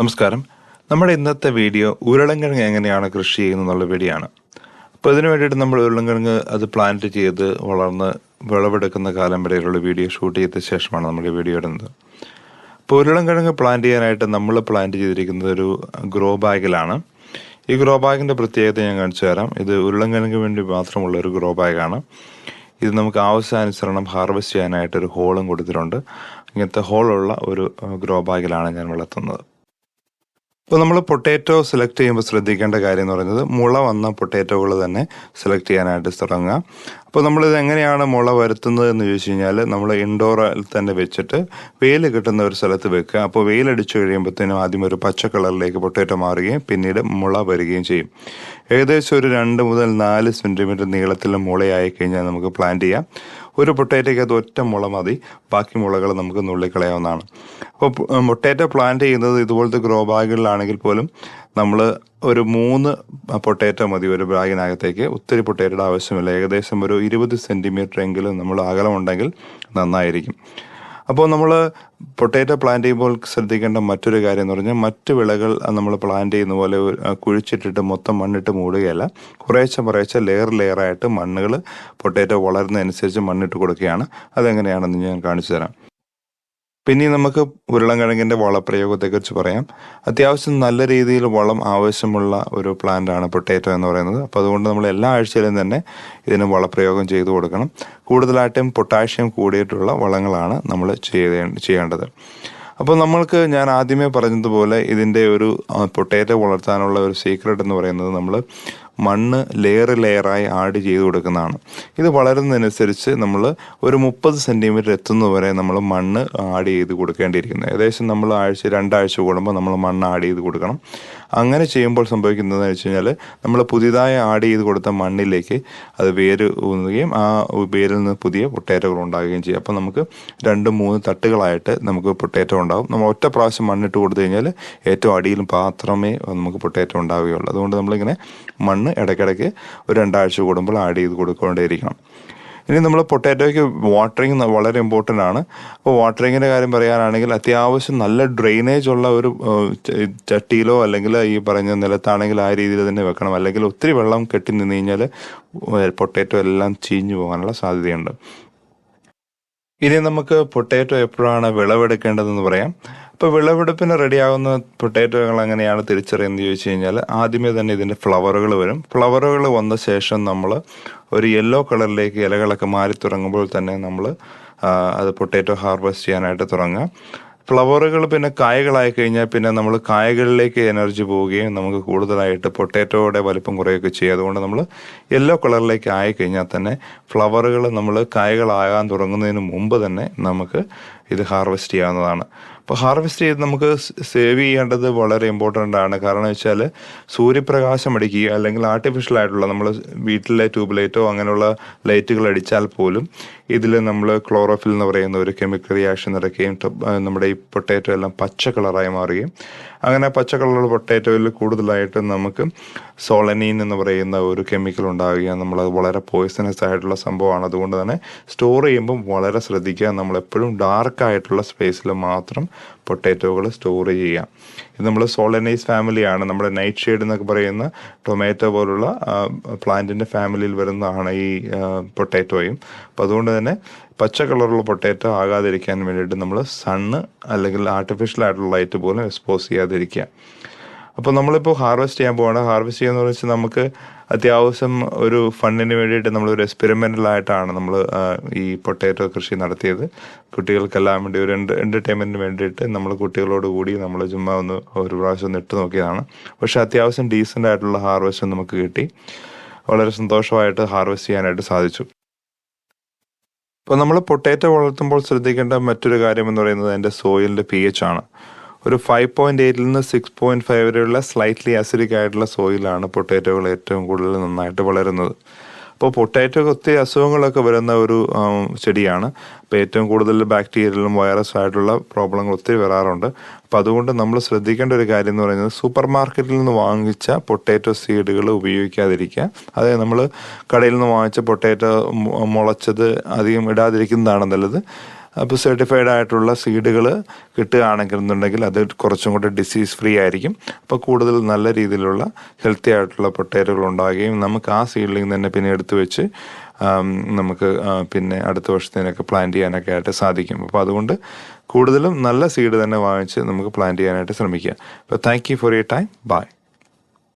നമസ്കാരം. നമ്മുടെ ഇന്നത്തെ വീഡിയോ ഉരുളൻകിഴങ്ങ് എങ്ങനെയാണ് കൃഷി ചെയ്യുന്നത് എന്നുള്ള വീഡിയോ ആണ്. അപ്പോൾ ഇതിനു വേണ്ടിയിട്ട് നമ്മൾ ഉരുളൻകിഴങ്ങ് അത് പ്ലാന്റ് ചെയ്ത് വളർന്ന് വിളവെടുക്കുന്ന കാലം വരെയുള്ള വീഡിയോ ഷൂട്ട് ചെയ്ത ശേഷമാണ് നമ്മൾ ഈ വീഡിയോ ഇടുന്നത്. അപ്പോൾ ഉരുളൻകിഴങ്ങ് പ്ലാന്റ് ചെയ്യാനായിട്ട് നമ്മൾ പ്ലാന്റ് ചെയ്തിരിക്കുന്നത് ഒരു ഗ്രോ ബാഗിലാണ് ഈ ഗ്രോ ബാഗിന്റെ പ്രത്യേകത ഞാൻ കാണിച്ചു തരാം. ഇത് ഉരുളൻകിഴങ്ങ് വേണ്ടി മാത്രമുള്ള ഒരു ഗ്രോ ബാഗാണ് ഇത് നമുക്ക് ആവശ്യാനുസരണം ഹാർവെസ്റ്റ് ചെയ്യാനായിട്ട് ഒരു ഹോളും കൊടുത്തിട്ടുണ്ട്. ഇങ്ങനത്തെ ഹോളുള്ള ഒരു ഗ്രോ ബാഗിലാണ് ഞാൻ വളർത്തുന്നത്. ഇപ്പോൾ നമ്മൾ പൊട്ടാറ്റോ സെലക്ട് ചെയ്യുമ്പോൾ ശ്രദ്ധിക്കേണ്ട കാര്യം എന്ന് പറയുന്നത് മുള വന്ന പൊട്ടാറ്റോകൾ തന്നെ സെലക്ട് ചെയ്യാനായിട്ട് തുടങ്ങുക. അപ്പോൾ നമ്മളിത് എങ്ങനെയാണ് മുള വരുത്തുന്നത് എന്ന് ചോദിച്ചു കഴിഞ്ഞാൽ നമ്മൾ ഇൻഡോറിൽ തന്നെ വെച്ചിട്ട് വെയിൽ കിട്ടുന്ന ഒരു സ്ഥലത്ത് വെക്കുക. അപ്പോൾ വെയിലടിച്ചു കഴിയുമ്പോഴത്തേനും ആദ്യം ഒരു പച്ച കളറിലേക്ക് പൊട്ടാറ്റോ മാറുകയും പിന്നീട് മുള വരികയും ചെയ്യും. ഏകദേശം ഒരു രണ്ട് മുതൽ നാല് സെന്റിമീറ്റർ നീളത്തിൽ മുളയായി കഴിഞ്ഞാൽ നമുക്ക് പ്ലാന്റ് ചെയ്യാം. ഒരു പൊട്ടേറ്റയ്ക്ക് അത് ഒറ്റ മുള മതി. ബാക്കി മുളകൾ നമുക്ക് നുള്ളിക്കളയാവുന്നതാണ് അപ്പോൾ മുട്ടേറ്റ പ്ലാന്റ് ചെയ്യുന്നത് ഇതുപോലത്തെ ഗ്രോ ബാഗുകളിലാണെങ്കിൽ പോലും നമ്മൾ ഒരു മൂന്ന് പൊട്ടേറ്റ മതി ഒരു ബാഗിനകത്തേക്ക്. ഒത്തിരി പൊട്ടേറ്റയുടെ ആവശ്യമില്ല. ഏകദേശം ഒരു ഇരുപത് സെന്റിമീറ്റർ എങ്കിലും നമ്മൾ അകലമുണ്ടെങ്കിൽ നന്നായിരിക്കും. അപ്പോൾ നമ്മൾ പൊട്ടേറ്റോ പ്ലാന്റ് ചെയ്യുമ്പോൾ ശ്രദ്ധിക്കേണ്ട മറ്റൊരു കാര്യം എന്ന് പറഞ്ഞാൽ മറ്റ് വിളകൾ നമ്മൾ പ്ലാന്റ് ചെയ്യുന്ന പോലെ കുഴിച്ചിട്ടിട്ട് മൊത്തം മണ്ണിട്ട് മൂടുകയല്ല. കുറേശ്ശെ കുറേശ്ശെ ലെയർ ലെയറായിട്ട് മണ്ണുകൾ പൊട്ടേറ്റോ വളരുന്നതനുസരിച്ച് മണ്ണിട്ട് കൊടുക്കുകയാണ്. അതെങ്ങനെയാണെന്ന് ഞാൻ കാണിച്ചു തരാം. പിന്നെ നമുക്ക് ഉരുളൻകിഴങ്ങിന്റെ വളപ്രയോഗത്തെക്കുറിച്ച് പറയാം. അത്യാവശ്യം നല്ല രീതിയിൽ വളം ആവശ്യമുള്ള ഒരു പ്ലാന്റാണ് പൊട്ടേറ്റോ എന്ന് പറയുന്നത്. അപ്പോൾ അതുകൊണ്ട് നമ്മൾ എല്ലാ ആഴ്ചയിലും തന്നെ ഇതിന് വളപ്രയോഗം ചെയ്തു കൊടുക്കണം. കൂടുതലായിട്ടും പൊട്ടാഷ്യം കൂടിയിട്ടുള്ള വളങ്ങളാണ് നമ്മൾ ചെയ്യേണ്ടത്. അപ്പോൾ നമ്മൾക്ക് ഞാൻ ആദ്യമേ പറഞ്ഞതുപോലെ ഇതിന്റെ ഒരു പൊട്ടേറ്റോ വളർത്താനുള്ള ഒരു സീക്രട്ട് എന്ന് പറയുന്നത് നമ്മൾ മണ്ണ് ലെയർ ലെയറായി ആഡ് ചെയ്ത് കൊടുക്കുന്നതാണ്. ഇത് വളരുന്നതനുസരിച്ച് നമ്മൾ ഒരു മുപ്പത് സെന്റിമീറ്റർ എത്തുന്നതുവരെ നമ്മൾ മണ്ണ് ആഡ് ചെയ്ത് കൊടുക്കേണ്ടിയിരിക്കുന്നത് ഏകദേശം നമ്മൾ ആഴ്ച രണ്ടാഴ്ച കൂടുമ്പോൾ നമ്മൾ മണ്ണ് ആഡ് ചെയ്ത് കൊടുക്കണം. അങ്ങനെ ചെയ്യുമ്പോൾ സംഭവിക്കുന്നതെന്ന് വെച്ച് കഴിഞ്ഞാൽ നമ്മൾ പുതിയതായി ആഡ് ചെയ്ത് കൊടുത്ത മണ്ണിലേക്ക് അത് വേര് ഊന്നുകയും ആ വേരിൽ നിന്ന് പുതിയ പൊട്ടേറ്റോകൾ ഉണ്ടാകുകയും ചെയ്യും. അപ്പോൾ നമുക്ക് രണ്ട് മൂന്ന് തട്ടുകളായിട്ട് നമുക്ക് പൊട്ടേറ്റോ ഉണ്ടാകും. നമ്മൾ ഒറ്റ പ്രാവശ്യം മണ്ണിട്ട് കൊടുത്തു കഴിഞ്ഞാൽ ഏറ്റവും അടിയിൽ മാത്രമേ നമുക്ക് പൊട്ടേറ്റോ ഉണ്ടാവുകയുള്ളൂ. അതുകൊണ്ട് നമ്മളിങ്ങനെ മണ്ണ് ഇടയ്ക്കിടയ്ക്ക് ഒരു രണ്ടാഴ്ച കൂടുമ്പോൾ ആഡ് ചെയ്ത് കൊടുക്കൊണ്ടേയിരിക്കണം. ഇനി നമ്മൾ പൊട്ടാറ്റോയ്ക്ക് വാട്ടറിങ് വളരെ ഇമ്പോർട്ടന്റ് ആണ്. അപ്പോൾ വാട്ടറിങ്ങിന്റെ കാര്യം പറയാനാണെങ്കിൽ അത്യാവശ്യം നല്ല ഡ്രെയിനേജ് ഉള്ള ഒരു ചട്ടിയിലോ അല്ലെങ്കിൽ ഈ പറഞ്ഞ നിലത്താണെങ്കിൽ ആ രീതിയിൽ തന്നെ വെക്കണം. അല്ലെങ്കിൽ ഒത്തിരി വെള്ളം കെട്ടി നിന്ന് കഴിഞ്ഞാൽ പൊട്ടാറ്റോ എല്ലാം ചീഞ്ഞു പോകാനുള്ള സാധ്യതയുണ്ട്. ഇനി നമുക്ക് പൊട്ടാറ്റോ എപ്പോഴാണ് വിളവെടുക്കേണ്ടതെന്ന് പറയാം. അപ്പോൾ വിളവെടുപ്പിന് റെഡിയാകുന്ന പൊട്ടാറ്റോകൾ എങ്ങനെയാണ് തിരിച്ചറിയുന്നത് ചോദിച്ചു കഴിഞ്ഞാൽ ആദ്യമേ തന്നെ ഇതിന്റെ ഫ്ലവറുകൾ വരും. ഫ്ലവറുകൾ വന്ന ശേഷം നമ്മൾ ഒരു യെല്ലോ കളറിലേക്ക് ഇലകളൊക്കെ മാറി തുടങ്ങുമ്പോൾ തന്നെ നമ്മൾ അത് പൊട്ടാറ്റോ ഹാർവെസ്റ്റ് ചെയ്യാനായിട്ട് തുടങ്ങുക ഫ്ലവറുകൾ പിന്നെ കായകളായി കഴിഞ്ഞാൽ പിന്നെ നമ്മൾ കായകളിലേക്ക് എനർജി പോവുകയും നമുക്ക് കൂടുതലായിട്ട് പൊട്ടാറ്റോയുടെ വലിപ്പം കുറയുകയൊക്കെ ചെയ്യും. അതുകൊണ്ട് നമ്മൾ യെല്ലോ കളറിലേക്ക് ആയി കഴിഞ്ഞാൽ തന്നെ ഫ്ലവറുകൾ നമ്മൾ കായകളാകാൻ തുടങ്ങുന്നതിന് മുമ്പ് തന്നെ നമുക്ക് ഇത് ഹാർവെസ്റ്റ് ചെയ്യാവുന്നതാണ്. അപ്പോൾ ഹാർവെസ്റ്റ് ചെയ്ത് നമുക്ക് സേവ് ചെയ്യേണ്ടത് വളരെ ഇമ്പോർട്ടന്റ് ആണ്. കാരണം വെച്ചാൽ സൂര്യപ്രകാശം അടിക്കുക അല്ലെങ്കിൽ ആർട്ടിഫിഷ്യൽ ആയിട്ടുള്ള നമ്മൾ വീട്ടിലെ ട്യൂബ് ലൈറ്റോ അങ്ങനെയുള്ള ലൈറ്റുകൾ അടിച്ചാൽ പോലും ഇതിൽ നമ്മൾ ക്ലോറോഫിൽ എന്ന് പറയുന്ന ഒരു കെമിക്കൽ റിയാക്ഷൻ നടക്കുകയും നമ്മുടെ ഈ പൊട്ടേറ്റോ എല്ലാം പച്ച കളറായി മാറുകയും അങ്ങനെ പച്ച കളറുള്ള പൊട്ടേറ്റോയിൽ കൂടുതലായിട്ട് നമുക്ക് സോളനീൻ എന്ന് പറയുന്ന ഒരു കെമിക്കൽ ഉണ്ടാവുകയും നമ്മളത് വളരെ പോയ്സണസ് ആയിട്ടുള്ള സംഭവമാണ്. അതുകൊണ്ട് തന്നെ സ്റ്റോർ ചെയ്യുമ്പം വളരെ ശ്രദ്ധിക്കുക. നമ്മളെപ്പോഴും ഡാർക്ക് ആയിട്ടുള്ള സ്പേസിൽ മാത്രം പൊട്ടാറ്റോകൾ സ്റ്റോർ ചെയ്യാം. ഇത് നമ്മൾ സോളനൈസ് ഫാമിലിയാണ്. നമ്മുടെ നൈറ്റ് ഷെയ്ഡ് എന്നൊക്കെ പറയുന്ന ടൊമാറ്റോ പോലുള്ള പ്ലാന്റിന്റെ ഫാമിലിയിൽ വരുന്നതാണ് ഈ പൊട്ടാറ്റോയും. അപ്പോൾ അതുകൊണ്ട് തന്നെ പച്ച കളറുള്ള പൊട്ടാറ്റോ ആകാതിരിക്കാൻ വേണ്ടിയിട്ട് നമ്മൾ സണ്ണ് അല്ലെങ്കിൽ ആർട്ടിഫിഷ്യൽ ആയിട്ടുള്ള ലൈറ്റ് പോലും എക്സ്പോസ് ചെയ്യാതിരിക്കുക. അപ്പോൾ നമ്മളിപ്പോൾ ഹാർവെസ്റ്റ് ചെയ്യാൻ പോവാണ്. ഹാർവെസ്റ്റ് ചെയ്യാന്ന് വെച്ചാൽ നമുക്ക് അത്യാവശ്യം ഒരു ഫണ്ടിന് വേണ്ടിയിട്ട് നമ്മളൊരു എക്സ്പെരിമെന്റലായിട്ടാണ് നമ്മൾ ഈ പൊട്ടാറ്റോ കൃഷി നടത്തിയത്. കുട്ടികൾക്കെല്ലാം വേണ്ടി ഒരു എന്റർടൈൻമെന്റിന് വേണ്ടിയിട്ട് നമ്മൾ കുട്ടികളോട് കൂടി നമ്മൾ ചുമ്മാ ഒന്ന് ഒരു പ്രാവശ്യം ഒന്ന് ഇട്ട് നോക്കിയതാണ്. പക്ഷേ അത്യാവശ്യം ഡീസന്റ് ആയിട്ടുള്ള ഹാർവെസ്റ്റ് നമുക്ക് കിട്ടി. വളരെ സന്തോഷമായിട്ട് ഹാർവെസ്റ്റ് ചെയ്യാനായിട്ട് സാധിച്ചു. ഇപ്പോൾ നമ്മൾ പൊട്ടാറ്റോ വളർത്തുമ്പോൾ ശ്രദ്ധിക്കേണ്ട മറ്റൊരു കാര്യം എന്ന് പറയുന്നത് അതിന്റെ സോയിലിന്റെ പി എച്ച് ആണ്. ഒരു ഫൈവ് പോയിന്റ് എയ്റ്റിൽ നിന്ന് സിക്സ് പോയിന്റ് ഫൈവ് വരെയുള്ള സ്ലൈറ്റ്ലി അസിഡിക് ആയിട്ടുള്ള സോയിലാണ് പൊട്ടാറ്റോകൾ ഏറ്റവും കൂടുതൽ നന്നായിട്ട് വളരുന്നത്. അപ്പോൾ പൊട്ടാറ്റോക്ക് ഒത്തിരി അസുഖങ്ങളൊക്കെ വരുന്ന ഒരു ചെടിയാണ്. അപ്പോൾ ഏറ്റവും കൂടുതൽ ബാക്ടീരിയലും വൈറസ് ആയിട്ടുള്ള പ്രോബ്ലങ്ങൾ ഒത്തിരി വരാറുണ്ട്. അപ്പോൾ അതുകൊണ്ട് നമ്മൾ ശ്രദ്ധിക്കേണ്ട ഒരു കാര്യം എന്ന് പറയുന്നത് സൂപ്പർ മാർക്കറ്റിൽ നിന്ന് വാങ്ങിച്ച പൊട്ടാറ്റോ സീഡുകൾ ഉപയോഗിക്കാതിരിക്കുക. അതായത് നമ്മൾ കടയിൽ നിന്ന് വാങ്ങിച്ച പൊട്ടാറ്റോ മുളച്ചത് അധികം ഇടാതിരിക്കുന്നതാണ് നല്ലത്. അപ്പോൾ സർട്ടിഫൈഡ് ആയിട്ടുള്ള സീഡുകൾ കിട്ടുകയാണെങ്കിൽ എന്നുണ്ടെങ്കിൽ അത് കുറച്ചും കൂടെ ഡിസീസ് ഫ്രീ ആയിരിക്കും. അപ്പോൾ കൂടുതൽ നല്ല രീതിയിലുള്ള ഹെൽത്തി ആയിട്ടുള്ള പൊട്ടേറ്റോകൾ ഉണ്ടാകുകയും നമുക്ക് ആ സീഡ്ലിംഗ് തന്നെ പിന്നെ എടുത്തു വെച്ച് നമുക്ക് പിന്നെ അടുത്ത വർഷത്തേനൊക്കെ പ്ലാൻ ചെയ്യാനൊക്കെ ആയിട്ട് സാധിക്കും. അപ്പോൾ അതുകൊണ്ട് കൂടുതലും നല്ല സീഡ് തന്നെ വാങ്ങിച്ച് നമുക്ക് പ്ലാൻ ചെയ്യാനായിട്ട് ശ്രമിക്കുക. അപ്പോൾ thank you for your time bye